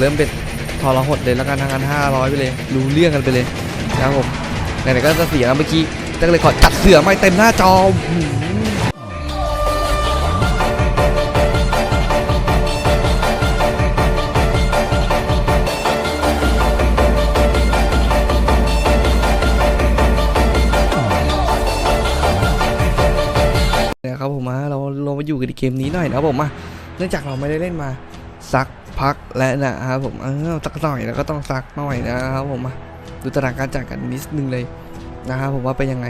เริ่มเป็นทอรหดเลยแล้วกันทางกันห้าร้อยไปเลยรู้เรื่องกันไปเลยนะครับผมไหนๆก็จะเสียแล้วเมื่อกี้ก็เลยขอจัดเสือไม่เต็มหน้าจอนะครับผมมาเราลงมาอยู่กันในเกมนี้หน่อยนะครับผมมาเนื่องจากเราไม่ได้เล่นมาสัก พักแล้วนะครับผมเออสักหน่อยแล้วก็ต้องสักหน่อยนะครับผมมาดูตารางการจ่ายกันนิดนึงเลยนะครับผมว่าเป็นยังไง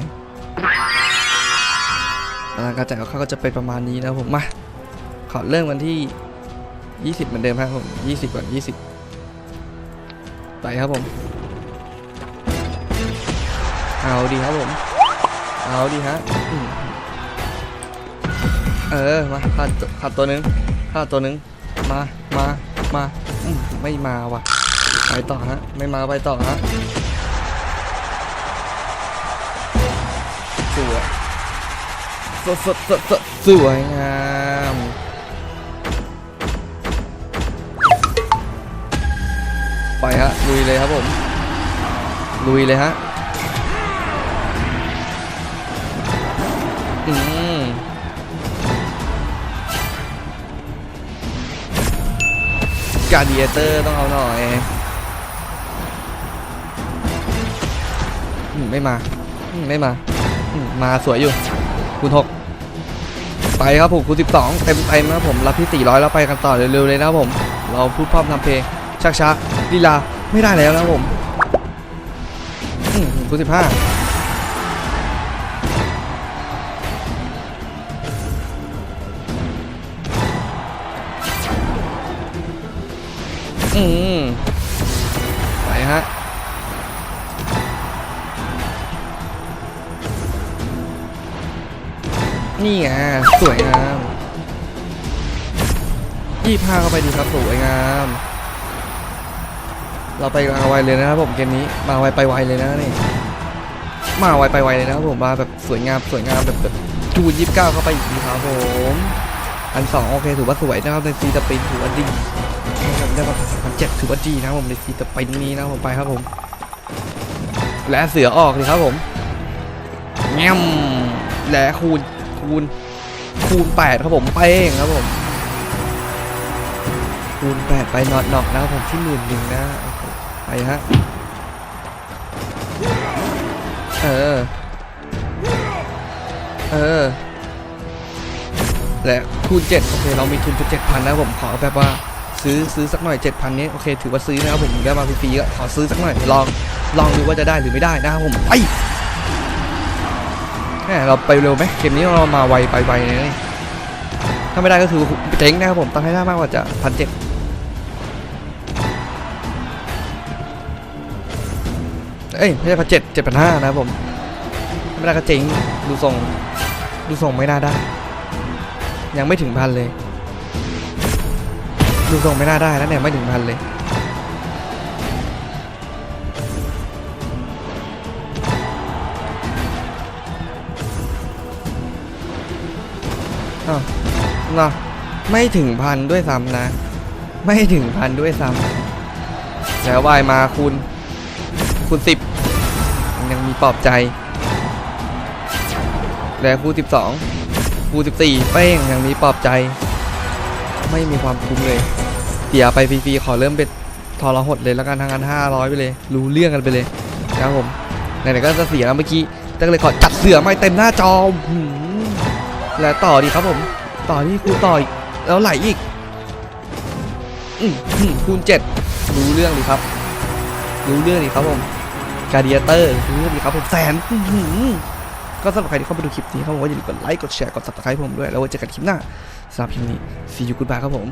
ตารางการจ่ายของเขาก็จะเป็นประมาณนี้นะผมมาขอเริ่มกันที่ 20 เหมือนเดิมครับผม 20 ก่อน 20 ไปครับผม เอาดีครับผม เอาดีฮะเออ มาขาดขาดตัวหนึงขาดตัวหนึง มา มา มาไม่มาว่ะ ไปต่อฮะ ไม่มาไปต่อฮะสวยสดสดสดสดสวยงามไปฮะลุยเลยครับผมลุยเลยฮะอืม กาเดียเตอร์ต้องเอาหน่อยไม่มาไม่มามาสวยอยู่คุณหกไปครับผมคูณ12 เต็มเต็มครับผมรับที่ 400 แล้วไปกันต่อเร็วๆเลยนะครับผม เราพูดพร้อมทำเพลงชักชักลีลาไม่ได้แล้วนะผมคูณ15 อืมไปฮะนี่ไงสวยงามยี่ห้าเข้าไปดีครับสวยงาม เราไปมาไวเลยนะครับผมเกมนี้มาไวไปไวเลยนะนี่มาไวไปไวเลยนะครับผมมาแบบสวยงามสวยงามแบบแบบจูนยี่สิบเก้าเข้าไปอีกทีครับผมอันสองโอเคถือว่าสวยนะครับในซีสปรินถือว่าดี ได้มาพันเจ็ดถือว่าดีนะผมในซีสปรินนี้นะผมไปครับผม และเสือออกเลยครับผมแง้มและคูณคูณคูณแปดครับผมเป้งครับผม คูณแปดไปนอตนอกนะครับผมที่หมื่นหนึ่งนะไปฮะเออ เออ และคูณเจ็ดโอเค เรามีทุนไปเจ็ดพันนะผมขอแบบว่า ซื้อซื้อสักหน่อยเจ็ดพันนี้โอเคถือว่าซื้อนะครับผมได้มาฟรีๆก็ขอซื้อสักหน่อยลองลองดูว่าจะได้หรือไม่ได้นะครับผมไปเราไปเร็วไหมเกมนี้เรามาไวไปไวเลยนี่ถ้าไม่ได้ก็คือเจ๊งนะครับผมตั้งให้ได้มากกว่าจะพันเจ็ดเอ้ยไม่ใช่พันเจ็ดเจ็ดพันห้านะครับผมไม่ได้ก็เจ๊งดูทรงดูทรงไม่น่าได้ ยังไม่ถึงพันเลย ดูทรงไม่น่าได้แล้วเนี่ยไม่ถึงพันเลย อ้าวเนาะไม่ถึงพันด้วยซ้ำนะ ไม่ถึงพันด้วยซ้ำแล้ววายมาคูณคูณสิบยังมีปลอบใจ แล้วคูณสิบสองคูณสิบสี่เป้งยังมีปลอบใจ ไม่มีความคุ้มเลย เสียไปฟรีๆขอเริ่มเป็นทอรหดเลยแล้วกันทางกันห้าร้อยไปเลย รู้เรื่องกันไปเลยนะครับผมไหนๆก็จะเสียแล้วเมื่อกี้ก็เลยขอจัดเสือไม่เต็มหน้าจอมแล้วต่อดีครับผม ต่อที่คูต่ออีกแล้วไหลอีกอืคูณเจ็ดรู้เรื่องดีครับ รู้เรื่องดีครับผมการเดียเตอร์รู้เรื่องดีครับผมแสนอื ก็สำหรับใครที่เข้ามาดูคลิปนี้ครับผมก็อย่าลืมกดไลค์ กดแชร์ กดซับสไครต์ผมด้วย แล้วไว้เจอกันคลิปหน้าสำหรับคลิปนี้ see you goodbye ครับผม